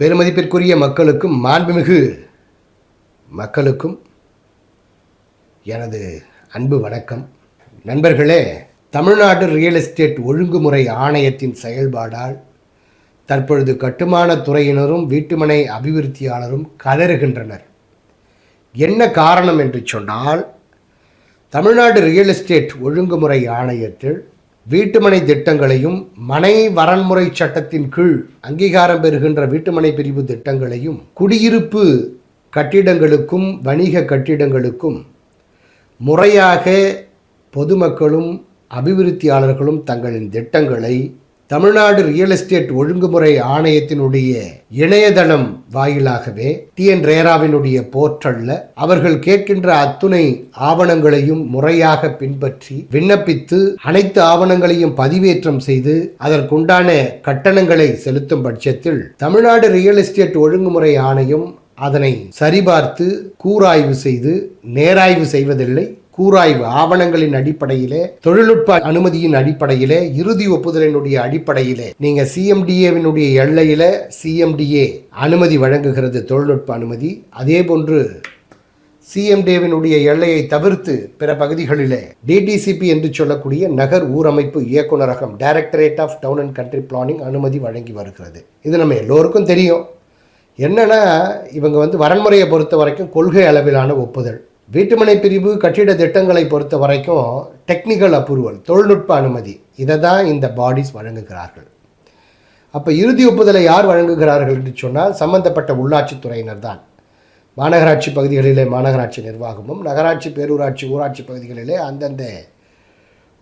பெருமதிப்பிற்குரிய மக்களுக்கும் மாண்புமிகு மக்களுக்கும் எனது அன்பு வணக்கம். நண்பர்களே தமிழ்நாடு ரியல் எஸ்டேட் ஒழுங்குமுறை ஆணையத்தின் செயல்பாடால் தற்பொழுது கட்டுமான துறையினரும் வீட்டுமனை அபிவிருத்தியாளரும் கதறுகின்றனர். என்ன காரணம் என்று சொன்னால் தமிழ்நாடு ரியல் எஸ்டேட் ஒழுங்குமுறை ஆணையத்தில் வீட்டுமனை திட்டங்களையும் மனை வரன்முறை சட்டத்தின் கீழ் அங்கீகாரம் பெறுகின்ற வீட்டுமனை பிரிவு திட்டங்களையும் குடியிருப்பு கட்டிடங்களுக்கும் வணிக கட்டிடங்களுக்கும் முறையாக பொதுமக்களும் அபிவிருத்தியாளர்களும் தங்களின் திட்டங்களை தமிழ்நாடு ரியல் எஸ்டேட் ஒழுங்குமுறை ஆணையத்தினுடைய இணையதளம் வாயிலாகவே டிஎன் ரேராவினுடைய போர்ட்டல்ல அவர்கள் கேட்கின்ற அத்துணை ஆவணங்களையும் முறையாக பின்பற்றி விண்ணப்பித்து அனைத்து ஆவணங்களையும் பதிவேற்றம் செய்து அதற்குண்டான கட்டணங்களை செலுத்தும் பட்சத்தில் தமிழ்நாடு ரியல் எஸ்டேட் ஒழுங்குமுறை ஆணையம் அதனை சரிபார்த்து கூராய்வு செய்து நேராய்வு செய்வதில்லை. கூராய்வு ஆவணங்களின் அடிப்படையிலே தொழில்நுட்ப அனுமதியின் அடிப்படையிலே இறுதி ஒப்புதலினுடைய அடிப்படையிலே நீங்க சிஎம்டிஏவினுடைய எல்லையில சிஎம்டிஏ அனுமதி வழங்குகிறது தொழில்நுட்ப அனுமதி. அதே போன்று சிஎம்டிஏவினுடைய எல்லையை தவிர்த்து பிற பகுதிகளிலே டிடிசிபி என்று சொல்லக்கூடிய நகர் ஊரமைப்பு இயக்குநரகம் directorate of town and country planning அனுமதி வழங்கி வருகிறது. இது நம்ம எல்லோருக்கும் தெரியும். என்னன்னா இவங்க வந்து வரன்முறையை பொறுத்த வரைக்கும் கொள்கை அளவிலான ஒப்புதல். வீட்டுமனை பிரிவு கட்டிட திட்டங்களை பொறுத்த வரைக்கும் டெக்னிக்கல் அப்ரூவல் தொழில்நுட்ப அனுமதி. இதை தான் இந்த பாடிஸ் வழங்குகிறார்கள். அப்போ இறுதி ஒப்புதலை யார் வழங்குகிறார்கள் என்று சொன்னால் சம்பந்தப்பட்ட உள்ளாட்சித்துறையினர் தான். மாநகராட்சி பகுதிகளிலே மாநகராட்சி நிர்வாகமும் நகராட்சி பேரூராட்சி ஊராட்சி பகுதிகளிலே அந்தந்த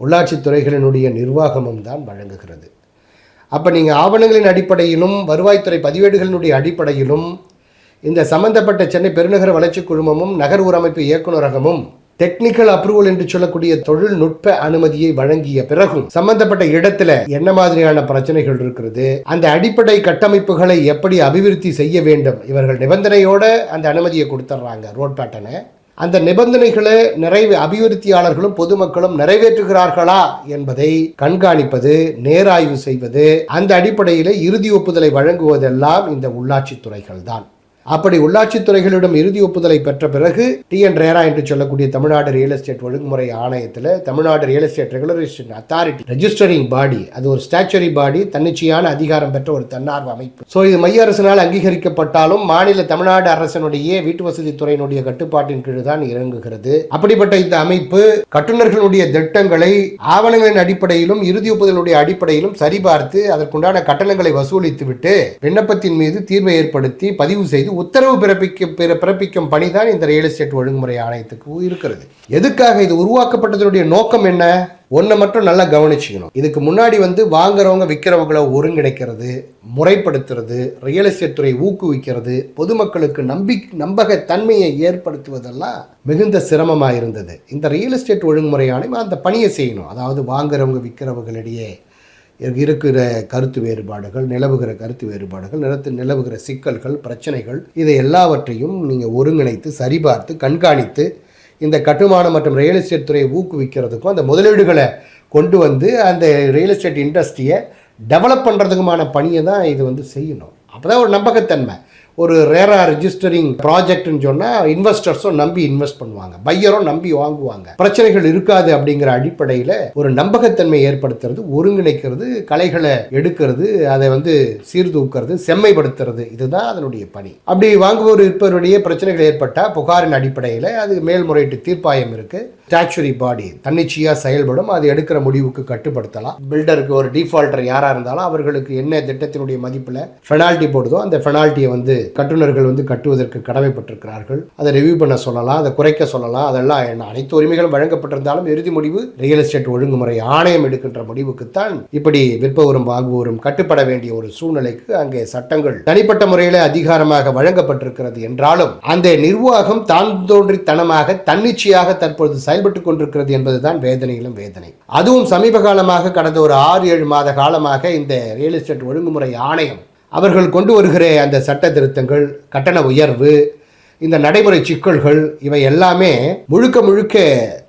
உள்ளாட்சித் துறைகளினுடைய நிர்வாகமும் தான் வழங்குகிறது. அப்போ நீங்கள் ஆவணங்களின் அடிப்படையிலும் வருவாய்த்துறை பதிவேடுகளினுடைய அடிப்படையிலும் இந்த சம்பந்தப்பட்ட சென்னை பெருநகர வளர்ச்சி குழுமமும் நகர் ஊரமைப்பு இயக்குநரகமும் டெக்னிக்கல் அப்ரூவல் என்று சொல்லக்கூடிய தொழில்நுட்ப அனுமதியை வழங்கிய பிறகும் சம்பந்தப்பட்ட இடத்துல என்ன மாதிரியான பிரச்சனைகள் இருக்கிறது அந்த அடிப்படை கட்டமைப்புகளை எப்படி அபிவிருத்தி செய்ய வேண்டும் இவர்கள் நிபந்தனையோட அந்த அனுமதியை கொடுத்துட்றாங்க ரோட் பேட்டனை அந்த நிபந்தனைகளை நிறைவு அபிவிருத்தியாளர்களும் பொதுமக்களும் நிறைவேற்றுகிறார்களா என்பதை கண்காணிப்பது நேராய்வு செய்வது அந்த அடிப்படையில் இறுதி ஒப்புதலை வழங்குவதெல்லாம் இந்த உள்ளாட்சி துறைகள் தான் அப்படி உள்ளாட்சி துறைகளிடம் இறுதி ஒப்புதலை பெற்ற பிறகு டிஎன் ரேரா என்று சொல்லக்கூடிய தமிழ்நாடு ரியல் எஸ்டேட் ஒழுங்குமுறை ஆணையத்தில் Tamil Nadu real estate regulation authority registering body அது ஒரு ஸ்டாச்சுரி பாடி தன்னிச்சையான அதிகாரம் பெற்ற ஒரு தன்னார்வ அமைப்பு. ஸோ இது மைய அரசினால் அங்கீகரிக்கப்பட்டாலும் மாநில தமிழ்நாடு அரசனுடைய வீட்டு வசதி துறையினுடைய கட்டுப்பாட்டின் கீழ் தான் இறங்குகிறது. அப்படிப்பட்ட இந்த அமைப்பு கட்டுநர்களுடைய திட்டங்களை ஆவணங்களின் அடிப்படையிலும் இறுதி ஒப்புதலுடைய அடிப்படையிலும் சரிபார்த்து அதற்குண்டான கட்டணங்களை வசூலித்துவிட்டு விண்ணப்பத்தின் மீது தீர்வை ஏற்படுத்தி பதிவு செய்து உத்தரவு பிறப்பிக்க பிற- பிறப்பிக்கும் பணிதான் இந்த ரியல் எஸ்டேட் ஒழுங்குமுறை ஆணையத்துக்கு இருக்கிறது. எதுக்காக இது உருவாக்கப்பட்டதனுடைய நோக்கம் என்ன? ஒன்றை மட்டும் நல்லா கவனிச்சுக்கணும். இதுக்கு முன்னாடி வந்து வாங்குறவங்க விற்கிறவங்களை ஒருங்கிணைக்கிறது முறைப்படுத்துறது ரியல் எஸ்டேட் துறை ஊக்குவிக்கிறது பொதுமக்களுக்கு நம்பி நம்பகத்தன்மையை ஏற்படுத்துவதெல்லாம் மிகுந்த சிரமமாக இருந்தது. இந்த ரியல் எஸ்டேட் ஒழுங்குமுறை ஆணையம் அந்த பணியை செய்யணும். அதாவது வாங்குறவங்க விற்கிறவர்களிடையே இருக்கிற கருத்து வேறுபாடுகள் நிலவுகிற கருத்து வேறுபாடுகள் நிலத்து நிலவுகிற சிக்கல்கள் பிரச்சனைகள் இதை எல்லாவற்றையும் நீங்கள் ஒருங்கிணைத்து சரிபார்த்து கண்காணித்து இந்த கட்டுமானம் மற்றும் ரியல் எஸ்டேட் துறையை ஊக்குவிக்கிறதுக்கும் அந்த முதலீடுகளை கொண்டு வந்து அந்த ரியல் எஸ்டேட் இண்டஸ்ட்ரியை டெவலப் பண்ணுறதுக்குமான பணியை தான் இது வந்து செய்யணும். அப்போ தான் ஒரு நம்பகத்தன்மை. ஒரு ரேரா ரெஜிஸ்டரிங் ப்ராஜெக்ட்னு சொன்னால் இன்வெஸ்டர்ஸும் நம்பி இன்வெஸ்ட் பண்ணுவாங்க. பையரும் நம்பி வாங்குவாங்க. பிரச்சனைகள் இருக்காது அப்படிங்கிற அடிப்படையில் ஒரு நம்பகத்தன்மை ஏற்படுத்துறது ஒருங்கிணைக்கிறது கலைகளை எடுக்கிறது அதை வந்து சீர்தூக்கிறது செம்மைப்படுத்துறது இதுதான் அதனுடைய பணி. அப்படி வாங்குவோர் இருப்பவருடைய பிரச்சனைகள் ஏற்பட்டால் புகாரின் அடிப்படையில் அது மேல்முறையீட்டு தீர்ப்பாயம் இருக்குது ஸ்டாச்சுரி பாடி தன்னிச்சையாக செயல்படும். அது எடுக்கிற முடிவுக்கு கட்டுப்படுத்தலாம். பில்டருக்கு ஒரு டிஃபால்டர் யாராக இருந்தாலும் அவர்களுக்கு என்ன திட்டத்தினுடைய மதிப்பில் பெனால்ட்டி போடுதோ அந்த பெனால்ட்டியை வந்து கட்டுநர்கள் வந்து கட்டுவதற்கு கடமைப்பட்டிருக்கிறார்கள். அதை ரிவ்யூ பண்ண சொல்லலாம் அதை குறைக்க சொல்லலாம். அதெல்லாம் என்ன அனைத்து உரிமைகளும் வழங்கப்பட்டிருந்தாலும் இறுதி முடிவு ரியல் எஸ்டேட் ஒழுங்குமுறை ஆணையம் எடுக்கின்ற முடிவுக்குத்தான் இப்படி விற்பவரும் வாங்குவோரும் கட்டுப்பட வேண்டிய ஒரு சூழ்நிலைக்கு அங்கே சட்டங்கள் தனிப்பட்ட முறையில் அதிகாரமாக வழங்கப்பட்டிருக்கிறது என்றாலும் அந்த நிர்வாகம் தான் தோன்றித்தனமாக தன்னிச்சையாக தற்பொழுது செயல்பட்டு கொண்டிருக்கிறது என்பதுதான் வேதனையிலும் வேதனை. அதுவும் சமீப காலமாக கடந்த ஒரு ஆறு ஏழு மாத காலமாக இந்த ரியல் எஸ்டேட் ஒழுங்குமுறை ஆணையம் அவர்கள் கொண்டு வருகிற அந்த சட்ட திருத்தங்கள் கட்டண உயர்வு இந்த நடைமுறை சிக்கல்கள் இவை எல்லாமே முழுக்க முழுக்க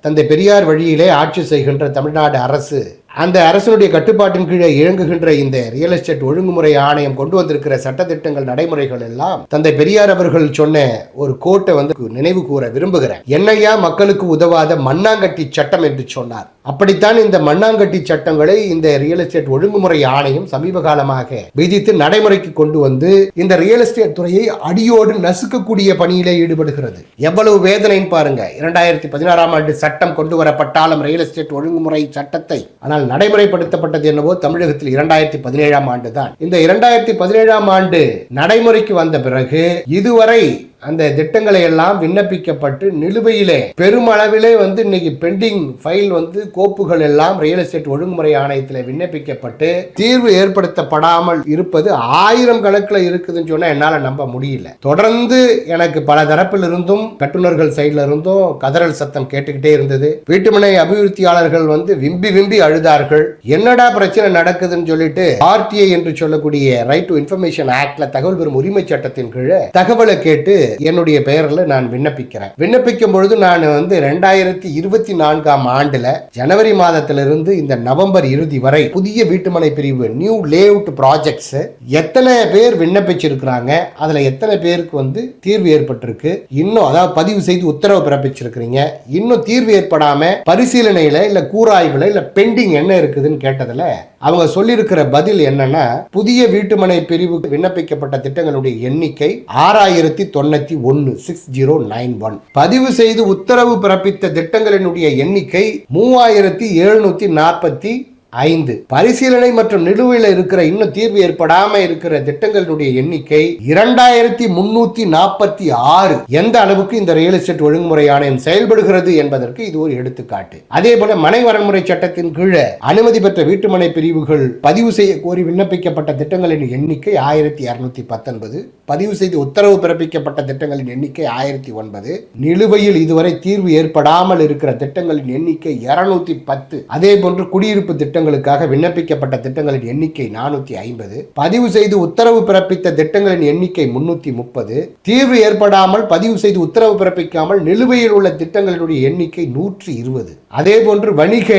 தந்தை பெரியார் வழியிலே ஆட்சி செய்கின்ற தமிழ்நாடு அரசு அந்த அரசனுடைய கட்டுப்பாட்டின் கீழே இயங்குகின்ற இந்த ரியல் எஸ்டேட் ஒழுங்குமுறை ஆணையம் கொண்டு வந்திருக்கிற சட்டத்திட்டங்கள் நடைமுறைகள் எல்லாம் தந்தை பெரியார் அவர்கள் சொன்ன ஒரு கோட்டை வந்து நினைவு கூற விரும்புகிறேன். என்னையா மக்களுக்கு உதவாத மண்ணாங்கட்டி சட்டம் என்று சொன்னார். அப்படித்தான் இந்த மண்ணாங்கட்டி சட்டங்களை இந்த ரியல் எஸ்டேட் ஒழுங்குமுறை ஆணையம் சமீப காலமாக விதித்து நடைமுறைக்கு கொண்டு வந்து இந்த ரியல் எஸ்டேட் துறையை அடியோடு நசுக்கக்கூடிய பணியிலே ஈடுபடுகிறது. எவ்வளவு வேதனைன்னு பாருங்க. இரண்டாயிரத்தி பதினாறாம் ஆண்டு சட்டம் கொண்டு வரப்பட்டாலும் ரியல் எஸ்டேட் ஒழுங்குமுறை சட்டத்தை ஆனால் நடைமுறைப்படுத்தப்பட்டது என்னவோ தமிழகத்தில் இரண்டாயிரத்தி பதினேழாம் ஆண்டு தான் இந்த இரண்டாயிரத்தி பதினேழாம் ஆண்டு நடைமுறைக்கு வந்த பிறகு இதுவரை அந்த திட்டங்களை எல்லாம் விண்ணப்பிக்கப்பட்டு நிலுவையிலே பெருமளவிலே வந்து இன்னைக்கு பெண்டிங் ஃபைல் வந்து கோப்புகள் எல்லாம் ரியல் எஸ்டேட் ஒழுங்குமுறை ஆணையத்தில் விண்ணப்பிக்கப்பட்டு தீர்வு ஏற்படுத்தப்படாமல் இருப்பது ஆயிரம் கணக்கில் இருக்குதுன்னு சொன்னால் என்னால் நம்ப முடியல. தொடர்ந்து எனக்கு பல தரப்பில் இருந்தும் கட்டுநர்கள் சைடில் இருந்தும் கதறல் சத்தம் கேட்டுக்கிட்டே இருந்தது. வீட்டுமனை அபிவிருத்தியாளர்கள் வந்து விம்பி விம்பி அழுதார்கள். என்னடா பிரச்சனை நடக்குதுன்னு சொல்லிட்டு ஆர்டிஐ என்று சொல்லக்கூடிய ரைட் டு இன்ஃபர்மேஷன் ஆக்ட்ல தகவல் பெறும் உரிமை சட்டத்தின் கீழே தகவலை கேட்டு என்னுடைய பெயர்ல நான் விண்ணப்பிக்கிறேன். விண்ணப்பிக்கும் பொழுது நான் வந்து ரெண்டாயிரத்தி இருபத்தி நான்காம் ஆண்டுல ஜனவரி மாதத்திலிருந்து இந்த நவம்பர் இறுதி வரை புதிய வீட்டுமனை பிரிவு நியூ லேஅவுட் ப்ராஜெக்ட்ஸ் எத்தனை பேர் விண்ணப்பிச்சிருக்கிறாங்க அதுல எத்தனை பேருக்கு வந்து தீர்வு ஏற்பட்டிருக்கு இன்னும் அதாவது பதிவு செய்து உத்தரவு பிறப்பிச்சிருக்கிறீங்க இன்னும் தீர்வு ஏற்படாம பரிசீலனையில இல்ல கூராய்வுல இல்ல பெண்டிங் என்ன இருக்குதுன்னு கேட்டதுல அவங்க சொல்லியிருக்கிற பதில் என்னன்னா புதிய வீட்டுமனை பிரிவுக்கு விண்ணப்பிக்கப்பட்ட திட்டங்களுடைய எண்ணிக்கை ஆறாயிரத்தி தொண்ணூத்தி ஒன்னு சிக்ஸ் ஜீரோ நைன் ஒன் பதிவு செய்து உத்தரவு பிறப்பித்த திட்டங்களினுடைய எண்ணிக்கை மூவாயிரத்தி எழுநூத்தி நாற்பத்தி ஐந்து. பரிசீலனை மற்றும் நிலுவையில் இருக்கிற இன்னும் தீர்வு ஏற்படாம இருக்கிற திட்டங்களுடைய எண்ணிக்கை இரண்டாயிரத்தி முன்னூத்தி நாற்பத்தி ஆறு. எந்த அளவுக்கு இந்த ரியல் எஸ்டேட் ஒழுங்குமுறை ஆணையம் செயல்படுகிறது என்பதற்கு இது ஒரு எடுத்துக்காட்டு. அதே போல மனை வரன்முறை சட்டத்தின் கீழே அனுமதி பெற்ற வீட்டுமனை பிரிவுகள் பதிவு செய்ய கோரி விண்ணப்பிக்கப்பட்ட திட்டங்களின் எண்ணிக்கை ஆயிரத்தி இருநூத்தி பத்தொன்பது. பதிவு செய்து உத்தரவு பிறப்பிக்கப்பட்ட திட்டங்களின் எண்ணிக்கை ஆயிரத்தி ஒன்பது. நிலுவையில் இதுவரை தீர்வு ஏற்படாமல் இருக்கிற திட்டங்களின் எண்ணிக்கை இருநூத்தி பத்து. அதே போன்று குடியிருப்பு திட்டம் திட்டங்களுக்காக விண்ணப்பிக்கப்பட்ட திட்டங்களின் எண்ணிக்கை நானூத்தி ஐம்பது. பதிவு செய்து உத்தரவு பிறப்பித்த திட்டங்களின் எண்ணிக்கை முன்னூத்தி முப்பது. தீர்வு ஏற்படாமல் பதிவு செய்து உத்தரவு பிறப்பிக்காமல் நிலுவையில் உள்ள திட்டங்களினுடைய எண்ணிக்கை நூற்றி இருபது. அதே போன்று வணிக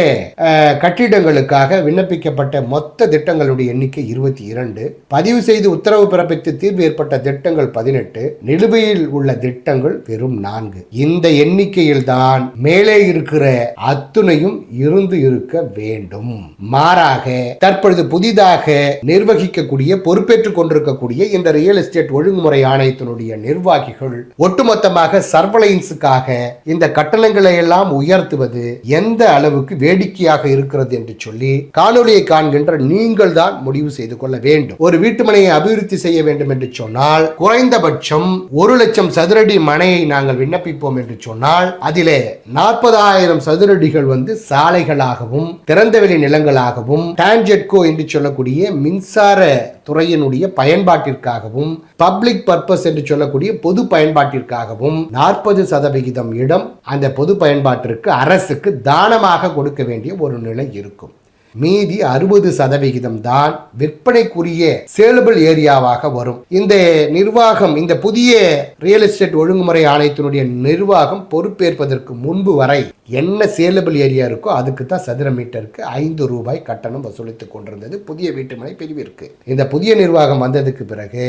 கட்டிடங்களுக்காக விண்ணப்பிக்கப்பட்ட மொத்த திட்டங்களுடைய எண்ணிக்கை இருபத்தி இரண்டு. பதிவு செய்து உத்தரவு பிறப்பித்து தீர்வு ஏற்பட்ட திட்டங்கள் பதினெட்டு. நிலுவையில் உள்ள திட்டங்கள் வெறும் நான்கு. இந்த எண்ணிக்கையில் தான் மேலே இருக்கிற அத்துணையும் இருந்து இருக்க வேண்டும். மாறாக தற்பொழுது புதிதாக நிர்வகிக்கக்கூடிய பொறுப்பேற்றுக் கொண்டிருக்கக்கூடிய இந்த ரியல் எஸ்டேட் ஒழுங்குமுறை ஆணையத்தினுடைய நிர்வாகிகள் ஒட்டுமொத்தமாக சர்வலைன்ஸுக்காக இந்த கட்டணங்களை எல்லாம் உயர்த்துவது எந்த அளவுக்கு வேடிக்கையாக இருக்கிறது என்று சொல்லி காணொலியை காண்கின்ற நீங்கள் தான் முடிவு செய்து கொள்ள வேண்டும். ஒரு வீட்டுமனையை அபிவிருத்தி செய்ய வேண்டும் என்று சொன்னால் குறைந்தபட்சம் ஒரு லட்சம் சதுரடி மனையை நாங்கள் விண்ணப்பிப்போம் என்று சொன்னால் அதிலே நாற்பதாயிரம் சதுரடிகள் வந்து சாலைகளாகவும் திறந்தவெளி நோக்கங்களாகவும் டான்ஜெட்கோ என்று சொல்லக்கூடிய மின்சார துறையினுடைய பயன்பாட்டிற்காகவும் பப்ளிக் பர்பஸ் என்று சொல்லக்கூடிய பொது பயன்பாட்டிற்காகவும் நாற்பது சதவிகிதம் இடம் அந்த பொது பயன்பாட்டிற்கு அரசுக்கு தானமாக கொடுக்க வேண்டிய ஒரு நிலை இருக்கும். மீதி அறுபது சதவிகிதம் தான் விற்பனைக்குரிய சேலபிள் ஏரியாவாக வரும். இந்த நிர்வாகம் இந்த புதிய ரியல் எஸ்டேட் ஒழுங்குமுறை ஆணையத்தினுடைய நிர்வாகம் பொறுப்பேற்பதற்கு முன்பு வரை என்ன சேலபிள் ஏரியா இருக்கோ அதுக்கு தான் சதுர மீட்டருக்கு ஐந்து ரூபாய் கட்டணம் வசூலித்துக் கொண்டிருந்தது. புதிய வீட்டுமனை பிரிவிற்கு. இந்த புதிய நிர்வாகம் வந்ததுக்கு பிறகு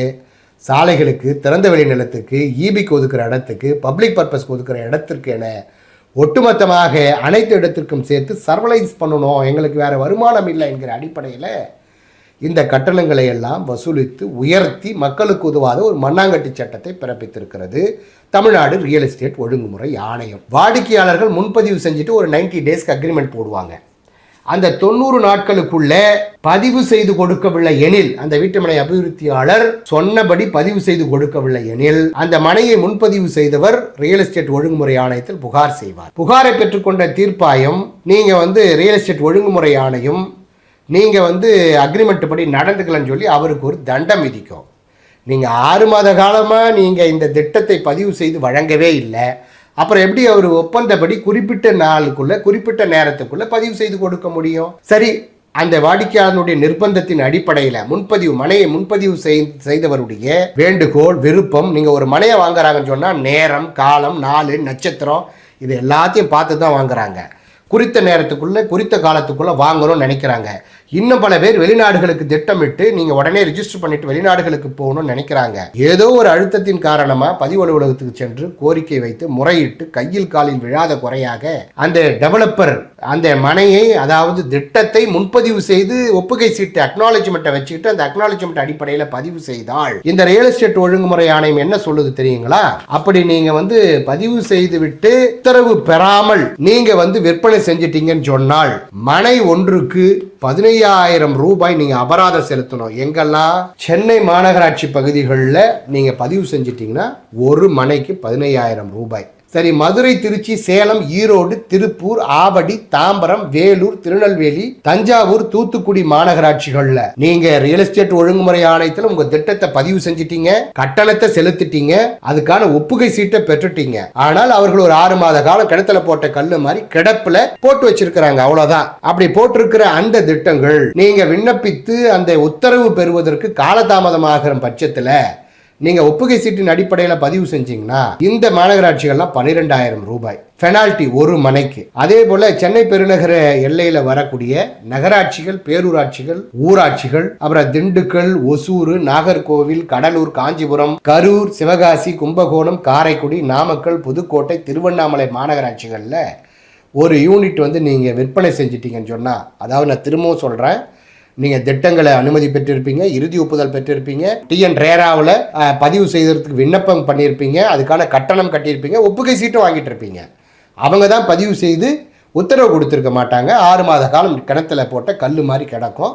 சாலைகளுக்கு திறந்தவெளி நிலத்துக்கு ஈபிக்கு ஒதுக்குற இடத்துக்கு பப்ளிக் பர்பஸ்க்கு ஒதுக்குற இடத்திற்கு என ஒட்டுமொத்தமாக அனைத்து இடத்திற்கும் சேர்த்து சர்வலைஸ் பண்ணணும். எங்களுக்கு வேறு வருமானம் இல்லை என்கிற அடிப்படையில் இந்த கட்டணங்களை எல்லாம் வசூலித்து உயர்த்தி மக்களுக்கு உதவாத ஒரு மண்ணாங்கட்டி சட்டத்தை பிறப்பித்திருக்கிறது. தமிழ்நாடு ரியல் எஸ்டேட் ஒழுங்குமுறை ஆணையம். வாடிக்கையாளர்கள் முன்பதிவு செஞ்சுட்டு ஒரு 90 டேஸ்க்கு அக்ரிமெண்ட் போடுவாங்க. அந்த தொண்ணூறு நாட்களுக்குள்ள பதிவு செய்து கொடுக்கவில்லை எனில் அந்த வீட்டுமனை அபிவிருத்தியாளர் சொன்னபடி பதிவு செய்து கொடுக்கவில்லை எனில் அந்த மனையை முன்பதிவு செய்தவர் ரியல் எஸ்டேட் ஒழுங்குமுறை ஆணையத்தில் புகார் செய்வார். புகாரை பெற்றுக்கொண்ட தீர்ப்பாயம் நீங்க வந்து ரியல் எஸ்டேட் ஒழுங்குமுறை ஆணையம் நீங்க வந்து அக்ரிமெண்ட் படி நடந்துக்கலன்னு சொல்லி அவருக்கு ஒரு தண்டம் விதிக்கும். நீங்க ஆறு மாத காலமா நீங்க இந்த திட்டத்தை பதிவு செய்து வழங்கவே இல்லை. அப்புறம் எப்படி அவர் ஒப்பந்தப்படி குறிப்பிட்ட நாளுக்குள்ள குறிப்பிட்ட நேரத்துக்குள்ள பதிவு செய்து கொடுக்க முடியும்? சரி அந்த வாடிக்கையாளனுடைய நிர்பந்தத்தின் அடிப்படையில் முன்பதிவு மனையை முன்பதிவு செய்தவருடைய வேண்டுகோள் விருப்பம் நீங்க ஒரு மனையை வாங்குறாங்கன்னு சொன்னா நேரம் காலம் நாள் நட்சத்திரம் இது எல்லாத்தையும் பார்த்து தான் வாங்குறாங்க. குறித்த நேரத்துக்குள்ள குறித்த காலத்துக்குள்ள வாங்கணும்னு நினைக்கிறாங்க. இன்னும் பல பேர் வெளிநாடுகளுக்கு திட்டமிட்டு நீங்க உடனே ரிஜிஸ்டர் பண்ணிட்டு வெளிநாடுகளுக்கு போகணும்னு நினைக்கிறாங்க. ஏதோ ஒரு அழுத்தத்தின் காரணமா பதிவு அலுவலகத்துக்கு சென்று கோரிக்கை வைத்து முறையிட்டு கையில் காலில் விழாத குறையாக அந்த டெவலப்பர் அந்த மனையை அதாவது திட்டத்தை முன்பதிவு செய்து ஒப்புகை சீட்டு அக்னாலஜ்மெண்ட்டை வச்சுக்கிட்டு அந்த அக்னாலஜ்மெண்ட் அடிப்படையில் பதிவு செய்தால் இந்த ரியல் எஸ்டேட் ஒழுங்குமுறை ஆணையம் என்ன சொல்லுது தெரியுங்களா? அப்படி நீங்க வந்து பதிவு செய்து விட்டு உத்தரவு பெறாமல் நீங்க வந்து விற்பனை செஞ்சிட்டீங்கன்னு சொன்னால் மனை ஒன்றுக்கு பதினையாயிரம் ரூபாய் நீங்க அபராதம் செலுத்தணும். எங்கெல்லாம் சென்னை மாநகராட்சி பகுதிகளில் நீங்க பதிவு செஞ்சிட்டீங்கன்னா ஒரு மனைக்கு பதினையாயிரம் ரூபாய். சரி மதுரை திருச்சி சேலம் ஈரோடு திருப்பூர் ஆவடி தாம்பரம் வேலூர் திருநெல்வேலி தஞ்சாவூர் தூத்துக்குடி மாநகராட்சிகள்ல நீங்க ரியல் எஸ்டேட் ஒழுங்குமுறை ஆணையத்தில் உங்க திட்டத்தை பதிவு செஞ்சிட்டீங்க கட்டணத்தை செலுத்திட்டீங்க அதுக்கான ஒப்புகை சீட்டை பெற்றுட்டீங்க. ஆனால் அவர்கள் ஒரு ஆறு மாத காலம் கிணத்துல போட்ட கல்லு மாதிரி கிடப்புல போட்டு வச்சிருக்கிறாங்க அவ்வளவுதான். அப்படி போட்டிருக்கிற அந்த திட்டங்கள் நீங்க விண்ணப்பித்து அந்த உத்தரவு பெறுவதற்கு காலதாமதமாகிற பட்சத்துல நீங்க ஒப்புகை சீட்டின் அடிப்படையில் பதிவு செஞ்சீங்கன்னா இந்த மாநகராட்சிகள்லாம் பன்னிரெண்டாயிரம் ரூபாய். பெனால்டி ஒரு மனைக்கு. அதே போல சென்னை பெருநகர எல்லையில வரக்கூடிய நகராட்சிகள் பேரூராட்சிகள் ஊராட்சிகள் அப்புறம் திண்டுக்கல் ஒசூர் நாகர்கோவில் கடலூர் காஞ்சிபுரம் கரூர் சிவகாசி கும்பகோணம் காரைக்குடி நாமக்கல் புதுக்கோட்டை திருவண்ணாமலை மாநகராட்சிகளில் ஒரு யூனிட் வந்து நீங்கள் விற்பனை செஞ்சிட்டீங்கன்னு சொன்னால் அதாவது நான் திரும்பவும் சொல்கிறேன் நீங்கள் திட்டங்களை அனுமதி பெற்றிருப்பீங்க இறுதி ஒப்புதல் பெற்றிருப்பீங்க. டிஎன் ரேராவில் பதிவு செய்ததுக்கு விண்ணப்பம் பண்ணியிருப்பீங்க அதுக்கான கட்டணம் கட்டியிருப்பீங்க. ஒப்புகை சீட்டும் வாங்கிட்டு இருப்பீங்க அவங்க தான் பதிவு செய்து உத்தரவு கொடுத்துருக்க மாட்டாங்க. ஆறு மாத காலம் கிணத்துல போட்ட கல் மாதிரி கிடக்கும்.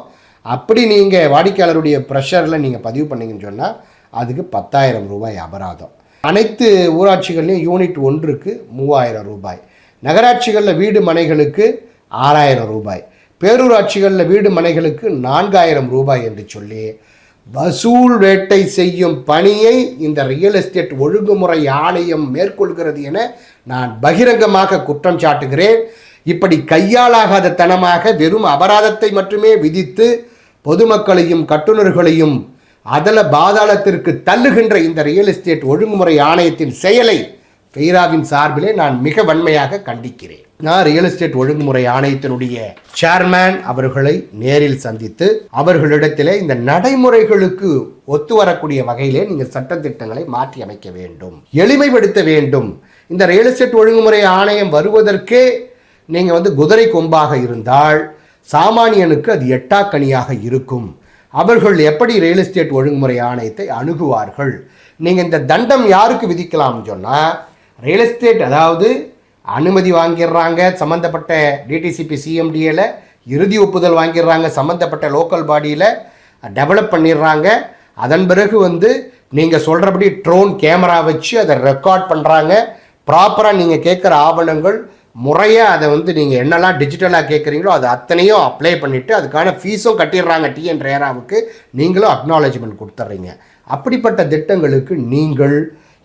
அப்படி நீங்கள் வாடிக்கையாளருடைய ப்ரெஷரில் நீங்கள் பதிவு பண்ணீங்கன்னு சொன்னால் அதுக்கு பத்தாயிரம் ரூபாய் அபராதம். அனைத்து ஊராட்சிகள்லையும் யூனிட் ஒன்றுக்கு மூவாயிரம் ரூபாய். நகராட்சிகளில் வீடு மனைகளுக்கு ஆறாயிரம் ரூபாய். பேரூராட்சிகளில் வீடு மனைகளுக்கு நான்காயிரம் ரூபாய் என்று சொல்லி வசூல் வேட்டை செய்யும் பணியை இந்த ரியல் எஸ்டேட் ஒழுங்குமுறை ஆணையம் மேற்கொள்கிறது என நான் பகிரங்கமாக குற்றம் சாட்டுகிறேன். இப்படி கையாளாகாத தனமாக வெறும் அபராதத்தை மட்டுமே விதித்து பொதுமக்களையும் கட்டுநர்களையும் அதல பாதாளத்திற்கு தள்ளுகின்ற இந்த ரியல் எஸ்டேட் ஒழுங்குமுறை ஆணையத்தின் செயலை ஃபெய்ராவின் சார்பிலே நான் மிக வன்மையாக கண்டிக்கிறேன். நான் ரியல் எஸ்டேட் ஒழுங்குமுறை ஆணையத்தினுடைய சேர்மேன் அவர்களை நேரில் சந்தித்து அவர்களிடத்திலே இந்த நடைமுறைகளுக்கு ஒத்து வரக்கூடிய வகையிலே நீங்கள் சட்டத்திட்டங்களை மாற்றி அமைக்க வேண்டும். எளிமைப்படுத்த வேண்டும். இந்த ரியல் எஸ்டேட் ஒழுங்குமுறை ஆணையம் வருவதற்கே நீங்கள் வந்து குதிரை கொம்பாக இருந்தால் சாமானியனுக்கு அது எட்டாக்கனியாக இருக்கும். அவர்கள் எப்படி ரியல் எஸ்டேட் ஒழுங்குமுறை ஆணையத்தை அணுகுவார்கள்? நீங்கள் இந்த தண்டம் யாருக்கு விதிக்கலாம்னு சொன்னால் ரியல் எஸ்டேட் அதாவது அனுமதி வாங்கிடுறாங்க சம்மந்தப்பட்ட டிடிசிபி சிஎம்டிஏல இறுதி ஒப்புதல் வாங்கிடுறாங்க சம்மந்தப்பட்ட லோக்கல் பாடியில் டெவலப் பண்ணிடுறாங்க அதன் பிறகு வந்து நீங்கள் சொல்கிறபடி ட்ரோன் கேமரா வச்சு அதை ரெக்கார்ட் பண்ணுறாங்க ப்ராப்பராக நீங்கள் கேட்குற ஆவணங்கள் முறையாக அதை வந்து நீங்கள் என்னெல்லாம் டிஜிட்டலாக கேட்குறீங்களோ அது அத்தனையும் அப்ளை பண்ணிவிட்டு அதுக்கான ஃபீஸும் கட்டிடுறாங்க டிஎன் ரேராவுக்கு நீங்களும் அக்னாலேஜ்மெண்ட் கொடுத்துட்றீங்க அப்படிப்பட்ட திட்டங்களுக்கு நீங்கள்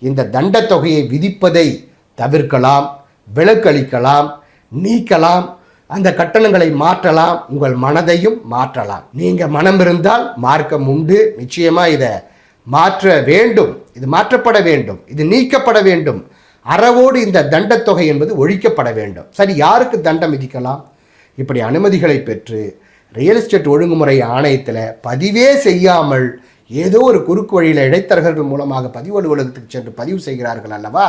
இந்த தண்ட தொகையை விதிப்பதை தவிர்க்கலாம் விலக்களிக்கலாம் நீக்கலாம் அந்த கட்டணங்களை மாற்றலாம் உங்கள் மனதையும் மாற்றலாம். நீங்கள் மனம் இருந்தால் மார்க்கம் உண்டு. நிச்சயமாக இதை மாற்ற வேண்டும். இது மாற்றப்பட வேண்டும். இது நீக்கப்பட வேண்டும். அறவோடு இந்த தண்டத்தொகை என்பது ஒழிக்கப்பட வேண்டும். சரி யாருக்கு தண்டம் விதிக்கலாம்? இப்படி அனுமதிகளை பெற்று ரியல் எஸ்டேட் ஒழுங்குமுறை ஆணையத்தில் பதிவே செய்யாமல் ஏதோ ஒரு குறுக்கு வழியில் இடைத்தரகர்கள் மூலமாக பதிவு அலுவலகத்துக்கு சென்று பதிவு செய்கிறார்கள் அல்லவா?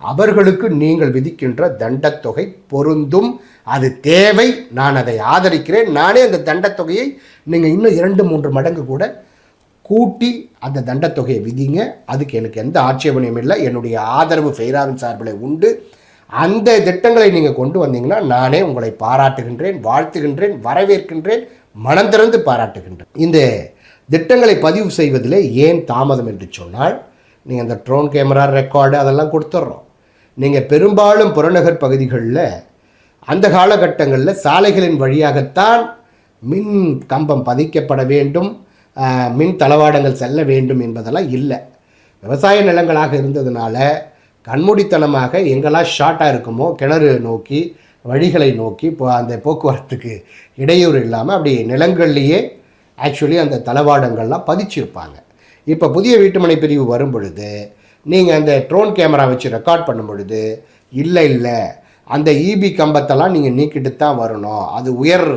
அவர்களுக்கு நீங்கள் விதிக்கின்ற தண்டத்தொகை பொருந்தும். அது தேவை. நான் அதை ஆதரிக்கிறேன். நானே அந்த தண்டத்தொகையை நீங்கள் இன்னும் இரண்டு மூன்று மடங்கு கூட கூட்டி அந்த தண்டத்தொகையை விதிங்க. அதுக்கு எனக்கு எந்த ஆட்சேபனையும் இல்லை. என்னுடைய ஆதரவு ஃபெய்ராவின் சார்பில் உண்டு. அந்த திட்டங்களை நீங்கள் கொண்டு வந்தீங்கன்னா நானே உங்களை பாராட்டுகின்றேன் வாழ்த்துகின்றேன் வரவேற்கின்றேன் மனம் திறந்து பாராட்டுகின்றேன். இந்த திட்டங்களை பதிவு செய்வதில் ஏன் தாமதம் என்று சொன்னால் நீங்கள் அந்த ட்ரோன் கேமரா ரெக்கார்டு அதெல்லாம் கொடுத்துட்றோம் நீங்கள் பெரும்பாலும் புறநகர் பகுதிகளில் அந்த காலகட்டங்களில் சாலைகளின் வழியாகத்தான் மின் கம்பம் பதிக்கப்பட வேண்டும் மின் தளவாடங்கள் செல்ல வேண்டும் என்பதெல்லாம் இல்லை. விவசாய நிலங்களாக இருந்ததுனால கண்மூடித்தனமாக எங்கெல்லாம் ஷார்ட்டாக இருக்குமோ கிணறு நோக்கி வழிகளை நோக்கி இப்போ அந்த போக்குவரத்துக்கு இடையூறு இல்லாமல் அப்படி நிலங்கள்லேயே ஆக்சுவலி அந்த தளவாடங்கள்லாம் பதிச்சிருப்பாங்க. இப்போ புதிய வீட்டுமனை பிரிவு வரும் பொழுது நீங்கள் அந்த ட்ரோன் கேமரா வச்சு ரெக்கார்ட் பண்ணும் பொழுது இல்லை இல்லை அந்த ஈபி கம்பத்தெல்லாம் நீங்கள் நீக்கிட்டு தான் வரணும். அது உயர்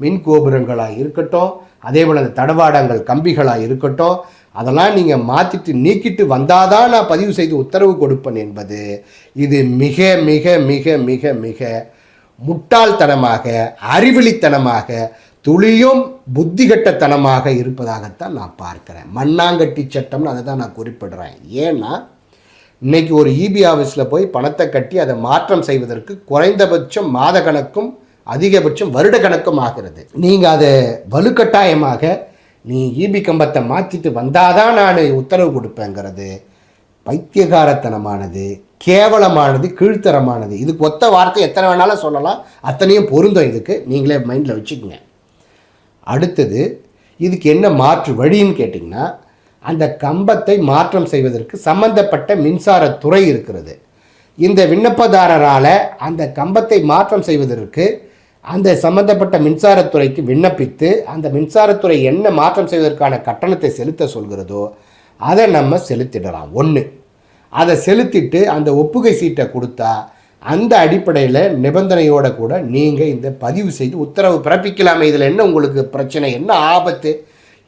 மின் கோபுரங்களாக இருக்கட்டும் அதே போல் அந்த தடவாடங்கள் கம்பிகளாக இருக்கட்டும் அதெல்லாம் நீங்கள் மாற்றிட்டு நீக்கிட்டு வந்தாதான் நான் பதிவு செய்து உத்தரவு கொடுப்பேன் என்பது இது மிக மிக மிக மிக மிக முட்டாள்தனமாக அறிவிலித்தனமாக துளியும் புத்திகட்டத்தனமாக இருப்பதாகத்தான் நான் பார்க்குறேன். மண்ணாங்கட்டி சட்டம்னு அதை தான் நான் குறிப்பிடுறேன். ஏன்னா இன்னைக்கு ஒரு இபி ஆஃபீஸில் போய் பணத்தை கட்டி அதை மாற்றம் செய்வதற்கு குறைந்தபட்சம் மாத கணக்கும் அதிகபட்சம் வருட கணக்கும் ஆகிறது. நீங்கள் அதை வலுக்கட்டாயமாக நீ ஈபி கம்பத்தை மாற்றிட்டு வந்தாதான் நான் உத்தரவு கொடுப்பேங்கிறது பைத்தியகாரத்தனமானது கேவலமானது கீழ்த்தரமானது. இதுக்கு ஒத்த வார்த்தை எத்தனை வேணாலும் சொல்லலாம். அத்தனையும் பொருந்தும் இதுக்கு. நீங்களே மைண்டில் வச்சுக்கோங்க. அடுத்தது இதுக்கு என்ன மாற்று வழின்னு கேட்டிங்கன்னா அந்த கம்பத்தை மாற்றம் செய்வதற்கு சம்பந்தப்பட்ட மின்சாரத்துறை இருக்கிறது. இந்த விண்ணப்பதாரரால் அந்த கம்பத்தை மாற்றம் செய்வதற்கு அந்த சம்பந்தப்பட்ட மின்சாரத்துறைக்கு விண்ணப்பித்து அந்த மின்சாரத்துறை என்ன மாற்றம் செய்வதற்கான கட்டணத்தை செலுத்த சொல்கிறதோ அதை நம்ம செலுத்திடலாம். ஒன்று அதை செலுத்திட்டு அந்த ஒப்புகை சீட்டை கொடுத்தா அந்த அடிப்படையில் நிபந்தனையோட கூட நீங்கள் இந்த பதிவு செய்து உத்தரவு பிறப்பிக்கலாமே. இதில் என்ன உங்களுக்கு பிரச்சனை? என்ன ஆபத்து?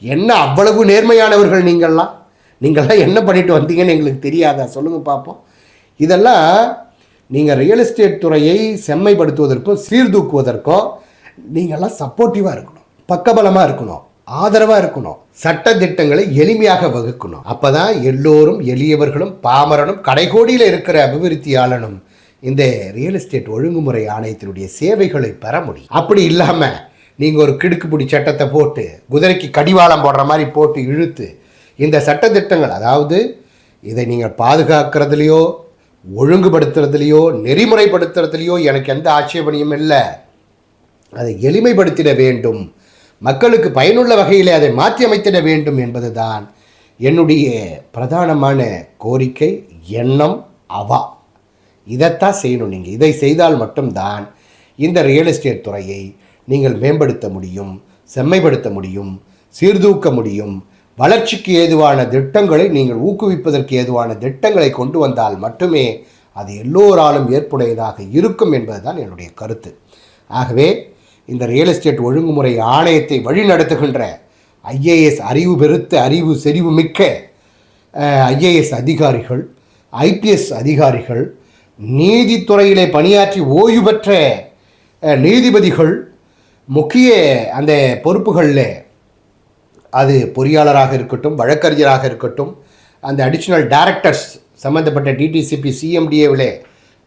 என்ன அவ்வளவு நேர்மையானவர்கள் நீங்கள்லாம்? நீங்கள்லாம் என்ன பண்ணிட்டு வந்தீங்கன்னு எங்களுக்கு தெரியாதா? சொல்லுங்கள் பார்ப்போம் இதெல்லாம் நீங்கள் ரியல் எஸ்டேட் துறையை செம்மைப்படுத்துவதற்கும் சீர்தூக்குவதற்கும் நீங்கள்லாம் சப்போர்ட்டிவாக இருக்கணும். பக்கபலமாக இருக்கணும். ஆதரவாக இருக்கணும். சட்ட திட்டங்களை எளிமையாக வகுக்கணும். அப்போ தான் எல்லோரும் எளியவர்களும் பாமரனும் கடைகோடியில் இருக்கிற அபிவிருத்தியாளனும் இந்த ரியல் எஸ்டேட் ஒழுங்குமுறை ஆணையத்தினுடைய சேவைகளை பெற முடியும். அப்படி இல்லாமல் நீங்கள் ஒரு கிடுக்குப்பிடி சட்டத்தை போட்டு குதிரைக்கு கடிவாளம் போடுற மாதிரி போட்டு இழுத்து இந்த சட்டத்திட்டங்கள் அதாவது இதை நீங்கள் பாதுகாக்கிறதுலையோ ஒழுங்குபடுத்துறதுலையோ நெறிமுறைப்படுத்துறதுலையோ எனக்கு எந்த ஆட்சேபனையும் இல்லை. அதை எளிமைப்படுத்திட வேண்டும். மக்களுக்கு பயனுள்ள வகையில் அதை மாற்றி அமைத்திட வேண்டும் என்பது தான் என்னுடைய பிரதானமான கோரிக்கை எண்ணம் அவா. இதைத்தான் செய்யணும் நீங்கள் இதை செய்தால் மட்டும்தான் இந்த ரியல் எஸ்டேட் துறையை நீங்கள் மேம்படுத்த முடியும் செம்மைப்படுத்த முடியும் சீர்தூக்க முடியும். வளர்ச்சிக்கு ஏதுவான திட்டங்களை நீங்கள் ஊக்குவிப்பதற்கு ஏதுவான திட்டங்களை கொண்டு வந்தால் மட்டுமே அது எல்லோராலும் ஏற்புடையதாக இருக்கும் என்பதுதான் என்னுடைய கருத்து. ஆகவே இந்த ரியல் எஸ்டேட் ஒழுங்குமுறை ஆணையத்தை வழிநடத்துகின்ற ஐஏஎஸ் அறிவு பெருத்த அறிவு செறிவு மிக்க ஐஏஎஸ் அதிகாரிகள் ஐபிஎஸ் அதிகாரிகள் நீதித்துறையிலே பணியாற்றி ஓய்வு பெற்ற நீதிபதிகள் முக்கிய அந்த பொறுப்புகளில் அது பொறியாளராக இருக்கட்டும் வழக்கறிஞராக இருக்கட்டும் அந்த அடிஷ்னல் டைரக்டர்ஸ் சம்பந்தப்பட்ட டிடிசிபி சிஎம்டிஏவில்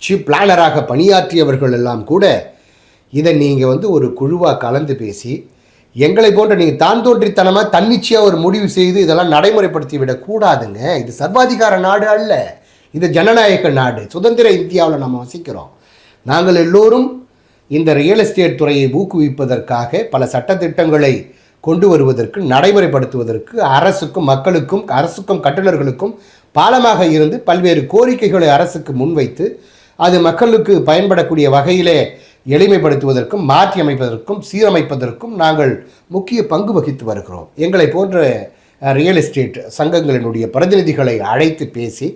சீஃப் பிளானராக பணியாற்றியவர்கள் எல்லாம் கூட இதை நீங்கள் வந்து ஒரு குழுவாக கலந்து பேசி எங்களை போன்ற நீங்கள் தான் தோன்றித்தனமாக தன்னிச்சையாக ஒரு முடிவு செய்து இதெல்லாம் நடைமுறைப்படுத்தி விடக்கூடாதுங்க. இது சர்வாதிகார நாடு அல்ல. இது ஜனநாயக நாடு. சுதந்திர இந்தியாவில் நம்ம வசிக்கிறோம். நாங்கள் எல்லோரும் இந்த ரியல் எஸ்டேட் துறையை ஊக்குவிப்பதற்காக பல சட்டத்திட்டங்களை கொண்டு வருவதற்கு நடைமுறைப்படுத்துவதற்கு அரசுக்கும் மக்களுக்கும் அரசுக்கும் கட்டுநர்களுக்கும் பாலமாக இருந்து பல்வேறு கோரிக்கைகளை அரசுக்கு முன்வைத்து அது மக்களுக்கு பயன்படக்கூடிய வகையிலே எளிமைப்படுத்துவதற்கும் மாற்றி அமைப்பதற்கும் சீரமைப்பதற்கும் நாங்கள் முக்கிய பங்கு வகித்து வருகிறோம். எங்களை போன்ற ரியல் எஸ்டேட் சங்கங்களினுடைய பிரதிநிதிகளை அழைத்து பேசி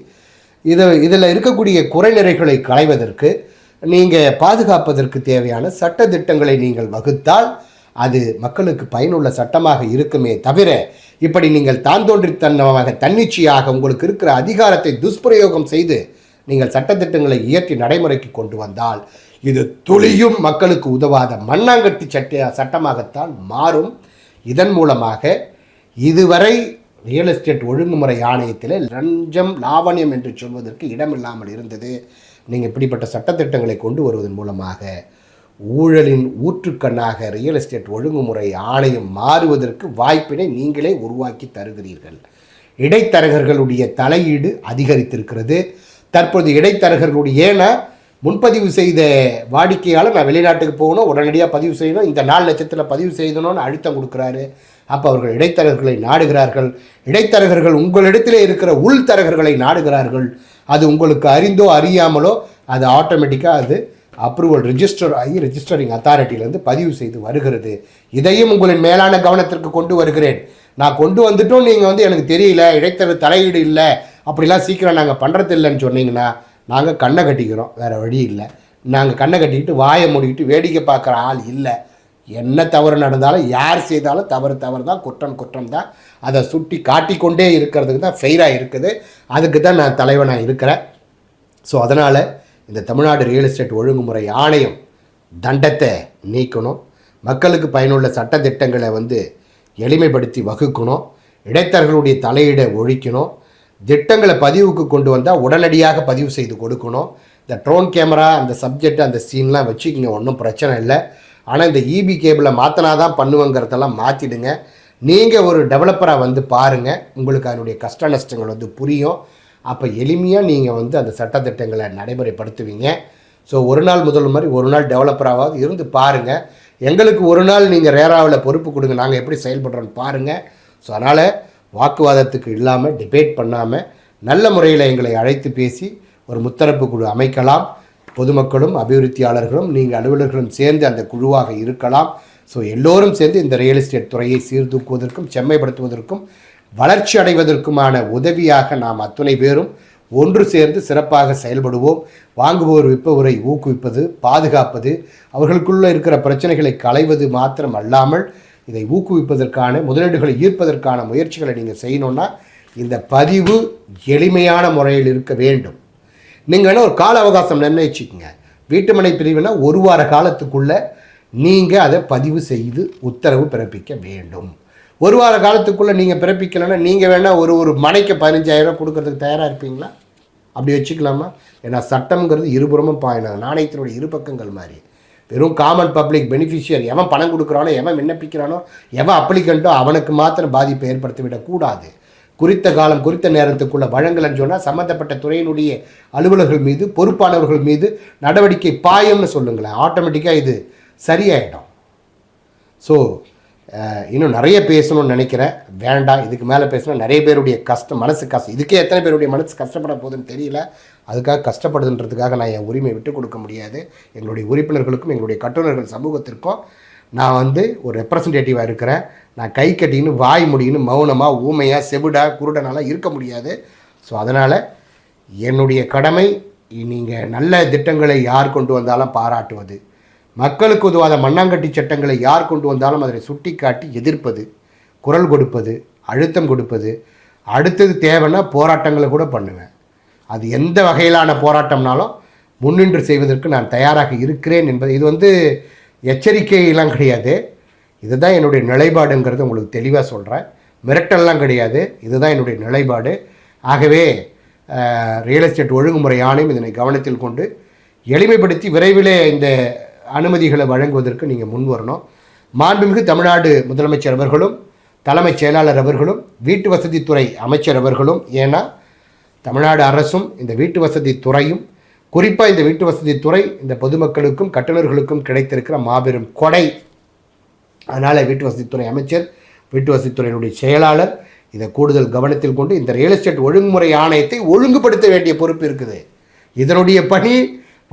இது இதில் இருக்கக்கூடிய குறைநிறைகளை களைவதற்கு நீங்கள் பாதுகாப்பதற்கு தேவையான சட்ட திட்டங்களை நீங்கள் வகுத்தால் அது மக்களுக்கு பயனுள்ள சட்டமாக இருக்குமே தவிர இப்படி நீங்கள் தாந்தோன்றித்தனமாக தன்னிச்சையாக உங்களுக்கு இருக்கிற அதிகாரத்தை துஷ்பிரயோகம் செய்து நீங்கள் சட்டத்திட்டங்களை இயற்றி நடைமுறைக்கு கொண்டு வந்தால் இது துளியும் மக்களுக்கு உதவாத மண்ணாங்கட்டி சட்ட சட்டமாகத்தான் மாறும். இதன் மூலமாக இதுவரை ரியல் எஸ்டேட் ஒழுங்குமுறை ஆணையத்தில் லஞ்சம் லாவண்யம் என்று சொல்வதற்கு இடமில்லாமல் இருந்தது. நீங்கள் இப்படிப்பட்ட சட்டத்திட்டங்களை கொண்டு வருவதன் மூலமாக ஊழலின் ஊற்றுக்கண்ணாக ரியல் எஸ்டேட் ஒழுங்குமுறை ஆணையம் மாறுவதற்கு வாய்ப்பினை நீங்களே உருவாக்கி தருகிறீர்கள். இடைத்தரகர்களுடைய தலையீடு அதிகரித்திருக்கிறது. தற்போது இடைத்தரகர்களுடைய ஏன்னா முன்பதிவு செய்த வாடிக்கையாளர் நான் வெளிநாட்டுக்கு போகணும் உடனடியாக பதிவு செய்யணும் இந்த நாலு லட்சத்தில் பதிவு செய்யணும்னு அழுத்தம் கொடுக்குறாரு. அப்போ அவர்கள் இடைத்தரகர்களை நாடுகிறார்கள். இடைத்தரகர்கள் உங்களிடத்திலே இருக்கிற உள்தரகர்களை நாடுகிறார்கள். அது உங்களுக்கு அறிந்தோ அறியாமலோ அது ஆட்டோமேட்டிக்காக அது அப்ரூவல் ரிஜிஸ்டர் ஆகி ரிஜிஸ்டரிங் அத்தாரிட்டியிலேருந்து பதிவு செய்து வருகிறது. இதையும் உங்களின் மேலான கவனத்திற்கு கொண்டு வருகிறேன். நான் கொண்டு வந்துட்டும் நீங்கள் வந்து எனக்கு தெரியல இடைத்தர தலையீடு இல்லை அப்படிலாம் சீக்கிரம் நாங்கள் பண்ணுறது இல்லைன்னு சொன்னீங்கன்னா நாங்கள் கண்ணை கட்டிக்கிறோம். வேறு வழி இல்லை. நாங்கள் கண்ணை கட்டிக்கிட்டு வாயை மூடிக்கிட்டு வேடிக்கை பார்க்குற ஆள் இல்லை. என்ன தவறு நடந்தாலும் யார் செய்தாலும் தவறு தவறு தான் குற்றம் குற்றம் தான் அதை சுட்டி காட்டிக்கொண்டே இருக்கிறதுக்கு தான் ஃபெயிலாக இருக்குது. அதுக்கு தான் நான் தலைவனாக இருக்கிறேன். ஸோ அதனால் இந்த தமிழ்நாடு ரியல் எஸ்டேட் ஒழுங்குமுறை ஆணையம் தண்டத்தை நீக்கணும். மக்களுக்கு பயனுள்ள சட்டத்திட்டங்களை வந்து எளிமைப்படுத்தி வகுக்கணும். இடைத்தரகளுடைய தலையீடை ஒழிக்கணும். திட்டங்களை பதிவுக்கு கொண்டு வந்தால் உடனடியாக பதிவு செய்து கொடுக்கணும். இந்த ட்ரோன் கேமரா அந்த சப்ஜெக்ட் அந்த சீன்லாம் வச்சுக்கிங்க ஒன்றும் பிரச்சனை இல்லை. ஆனால் இந்த இபி கேபிளை மாற்றினா தான் பண்ணுவேங்கிறதெல்லாம் மாற்றிடுங்க நீங்கள் ஒரு டெவலப்பராக வந்து பாருங்கள் உங்களுக்கு அதனுடைய கஷ்ட நஷ்டங்கள் வந்து புரியும். அப்போ எளிமையாக நீங்கள் வந்து அந்த சட்டத்திட்டங்களை நடைமுறைப்படுத்துவீங்க. ஸோ ஒரு நாள் முதல் மாதிரி ஒரு நாள் டெவலப்பராவது இருந்து பாருங்கள் எங்களுக்கு ஒரு நாள் நீங்கள் ரேராவில் பொறுப்பு கொடுங்க. நாங்கள் எப்படி செயல்படுறோன்னு பாருங்கள் ஸோ அதனால் வாக்குவாதத்துக்கு இல்லாமல் டிபேட் பண்ணாமல் நல்ல முறையில் எங்களை அழைத்து பேசி ஒரு முத்தரப்பு குழு அமைக்கலாம். பொதுமக்களும் அபிவிருத்தியாளர்களும் நீங்கள் அலுவலர்களும் சேர்ந்து அந்த குழுவாக இருக்கலாம். ஸோ எல்லோரும் சேர்ந்து இந்த ரியல் எஸ்டேட் துறையை சீர்தூக்குவதற்கும் செம்மைப்படுத்துவதற்கும் வளர்ச்சி அடைவதற்குமான உதவியாக நாம் அத்துணை பேரும் ஒன்று சேர்ந்து சிறப்பாக செயல்படுவோம். வாங்குபவர் விற்பவரை ஊக்குவிப்பது பாதுகாப்பது அவர்களுக்குள்ளே இருக்கிற பிரச்சனைகளை களைவது மாத்திரம் அல்லாமல் இதை ஊக்குவிப்பதற்கான முதலீடுகளை ஈர்ப்பதற்கான முயற்சிகளை நீங்கள் செய்யணும்னா இந்த பதிவு எளிமையான முறையில் இருக்க வேண்டும். நீங்கள் வேணால் ஒரு கால அவகாசம் நிர்ணயிச்சுக்கோங்க வீட்டுமனை பிரிவுனா ஒரு வார காலத்துக்குள்ளே நீங்கள் அதை பதிவு செய்து உத்தரவு பிறப்பிக்க வேண்டும். ஒரு வார காலத்துக்குள்ளே நீங்கள் பிறப்பிக்கலைன்னா நீங்கள் வேணால் ஒரு ஒரு மனைக்கு பதினஞ்சாயிரம் கொடுக்கறதுக்கு தயாராக இருப்பீங்களா? அப்படி வச்சுக்கலாமா? ஏன்னா சட்டம்ங்கிறது இருபுறமும் பாயினம் நாணயத்தினுடைய இரு பக்கங்கள் மாதிரி. வெறும் காமன் பப்ளிக் பெனிஃபிஷியர் எவன் பணம் கொடுக்குறானோ எவன் விண்ணப்பிக்கிறானோ எவன் அப்ளிகண்ட்டோ அவனுக்கு மாத்திரம் பாதிப்பை ஏற்படுத்தி விடக்கூடாது குறித்த காலம் குறித்த நேரத்துக்குள்ள வழங்கலன்னு சொன்னால் சம்மந்தப்பட்ட துறையினுடைய அலுவலர்கள் மீது பொறுப்பானவர்கள் மீது நடவடிக்கை பாயம்னு சொல்லுங்களேன். ஆட்டோமேட்டிக்காக இது சரியாயிடும். ஸோ இன்னும் நிறைய பேசணும்னு நினைக்கிறேன். வேண்டாம் இதுக்கு மேலே பேசினா நிறைய பேருடைய கஷ்டம் மனசு கஷ்டம். இதுக்கே எத்தனை பேருடைய மனசு கஷ்டப்பட போகுதுன்னு தெரியல. அதுக்காக கஷ்டப்படுதுன்றதுக்காக நான் என் உரிமை விட்டு கொடுக்க முடியாது. எங்களுடைய உறுப்பினர்களுக்கும் எங்களுடைய கட்டுநர்கள் சமூகத்திற்கும் நான் வந்து ஒரு ரெப்ரசன்டேட்டிவாக இருக்கிறேன். நான் கை கட்டின்னு வாய் முடின்னு மௌனமாக ஊமையாக செவிடா குருடனாலாம் இருக்க முடியாது. ஸோ அதனால் என்னுடைய கடமை நீங்கள் நல்ல திட்டங்களை யார் கொண்டு வந்தாலும் பாராட்டுவது. மக்களுக்கு உதவாத மண்ணாங்கட்டி சட்டங்களை யார் கொண்டு வந்தாலும் அதனை சுட்டிக்காட்டி எதிர்ப்பது குரல் கொடுப்பது அழுத்தம் கொடுப்பது. அடுத்தது தேவைன்னா போராட்டங்களை கூட பண்ணுவேன். அது எந்த வகையிலான போராட்டம்னாலும் முன்னின்று செய்வதற்கு நான் தயாராக இருக்கிறேன் என்பது. இது வந்து எச்சரிக்கையெல்லாம் கிடையாது. இதுதான் என்னுடைய நிலைப்பாடுங்கிறது உங்களுக்கு தெளிவாக சொல்கிறேன் மிரட்டல்லாம் கிடையாது. இதுதான் என்னுடைய நிலைப்பாடு. ஆகவே ரியல் எஸ்டேட் ஒழுங்குமுறை ஆணையம் இதனை கவனத்தில் கொண்டு எளிமைப்படுத்தி விரைவிலே இந்த அனுமதிகளை வழங்குவதற்கு நீங்கள் முன் வரணும். மாண்புமிகு தமிழ்நாடு முதலமைச்சர் அவர்களும் தலைமைச் செயலாளர் அவர்களும் வீட்டு வசதித்துறை அமைச்சர் அவர்களும் ஏன்னா தமிழ்நாடு அரசும் இந்த வீட்டு வசதி துறையும் குறிப்பாக இந்த வீட்டு வசதி துறை இந்த பொதுமக்களுக்கும் கட்டுநர்களுக்கும் கிடைத்திருக்கிற மாபெரும் கொடை அதனால் வீட்டு வசதித்துறை அமைச்சர் வீட்டு வசதித்துறையினுடைய செயலாளர் இதை கூடுதல் கவனத்தில் கொண்டு இந்த ரியல் எஸ்டேட் ஒழுங்குமுறை ஆணையத்தை ஒழுங்குபடுத்த வேண்டிய பொறுப்பு இருக்குது. இதனுடைய பணி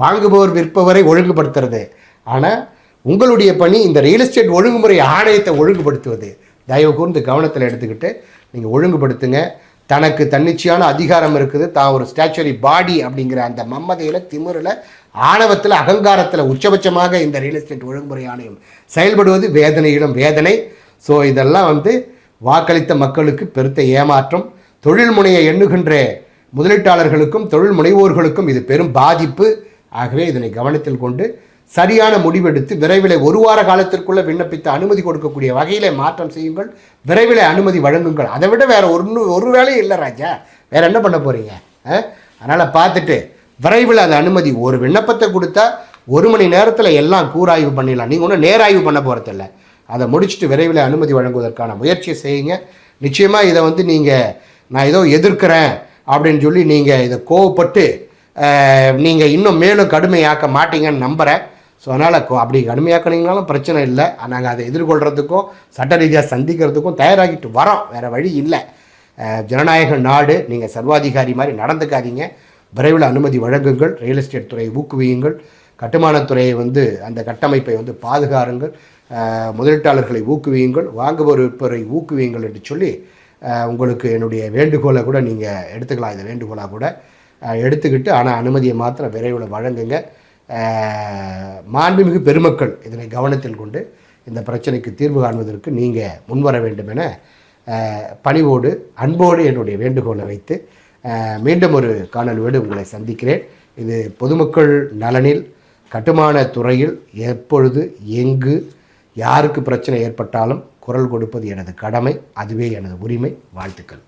வாங்குபவர் விற்பவரை ஒழுங்குபடுத்துறது. ஆனால் உங்களுடைய பணி இந்த ரியல் எஸ்டேட் ஒழுங்குமுறை ஆணையத்தை ஒழுங்குபடுத்துவது. தயவு கூர்ந்து கவனத்தில் எடுத்துக்கிட்டு நீங்கள் ஒழுங்குபடுத்துங்க. தனக்கு தன்னிச்சையான அதிகாரம் இருக்குது. தான் ஒரு ஸ்டாச்சுரி பாடி அப்படிங்கிற அந்த மம்மதையில் திமிரில் ஆணவத்தில் அகங்காரத்தில் உச்சபட்சமாக இந்த ரியல் எஸ்டேட் ஒழுங்குமுறை ஆணையம் செயல்படுவது வேதனையிலும் வேதனை. ஸோ இதெல்லாம் வந்து வாக்களித்த மக்களுக்கு பெருத்த ஏமாற்றம். தொழில் முனையை எண்ணுகின்ற முதலீட்டாளர்களுக்கும் தொழில் முனைவோர்களுக்கும் இது பெரும் பாதிப்பு. ஆகவே இதனை கவனத்தில் கொண்டு சரியான முடிவெடுத்து விரைவில் ஒரு வார காலத்திற்குள்ளே விண்ணப்பித்து அனுமதி கொடுக்கக்கூடிய வகையில் மாற்றம் செய்யுங்கள். விரைவில் அனுமதி வழங்குங்கள். அதை விட வேறு ஒன்று ஒரு வேலையும் இல்லை ராஜா. வேறு என்ன பண்ண போகிறீங்க அதனால் பார்த்துட்டு விரைவில் அந்த அனுமதி ஒரு விண்ணப்பத்தை கொடுத்தா ஒரு மணி நேரத்தில் எல்லாம் கூராய்வு பண்ணிடலாம். நீங்கள் ஒன்றும் நேராய்வு பண்ண போகிறதில்ல அதை முடிச்சுட்டு விரைவில் அனுமதி வழங்குவதற்கான முயற்சியை செய்யுங்க. நிச்சயமாக இதை வந்து நீங்கள் நான் ஏதோ எதிர்க்கிறேன் அப்படின்னு சொல்லி நீங்கள் இதை கோவப்பட்டு நீங்கள் இன்னும் மேலும் கடுமையாக்க மாட்டீங்கன்னு நம்புகிறேன் ஸோ அதனால் அப்படி கடுமையாக்கினீங்கனாலும் பிரச்சனை இல்லை. நாங்கள் அதை எதிர்கொள்கிறதுக்கும் சட்ட ரீதியாக சந்திக்கிறதுக்கும் தயாராகிட்டு வரோம். வேறு வழி இல்லை. ஜனநாயக நாடு நீங்கள் சர்வாதிகாரி மாதிரி நடந்துக்காதீங்க. விரைவில் அனுமதி வழங்குங்கள். ரியல் எஸ்டேட் துறையை ஊக்குவியுங்கள். கட்டுமானத்துறையை வந்து அந்த கட்டமைப்பை வந்து பாதுகாருங்கள். முதலீட்டாளர்களை ஊக்குவியுங்கள். வாங்குபவர் விற்பரை ஊக்குவியுங்கள் என்று சொல்லி உங்களுக்கு என்னுடைய வேண்டுகோளை கூட நீங்கள் எடுத்துக்கலாம். இந்த வேண்டுகோளாக கூட எடுத்துக்கிட்டு ஆனால் அனுமதியை மாத்திரம் விரைவில் வழங்குங்க. மாண்புமிகு பெருமக்கள் இதனை கவனத்தில் கொண்டு இந்த பிரச்சனைக்கு தீர்வு காண்பதற்கு நீங்கள் முன்வர வேண்டும் என பணிவோடு அன்போடு என்னுடைய வேண்டுகோளை வைத்து மீண்டும் ஒரு காணொலியோடு உங்களை சந்திக்கிறேன். இது பொதுமக்கள் நலனில் கட்டுமான துறையில் எப்பொழுது எங்கு யாருக்கு பிரச்சனை ஏற்பட்டாலும் குரல் கொடுப்பது எனது கடமை அதுவே எனது உரிமை. வாழ்த்துக்கள்.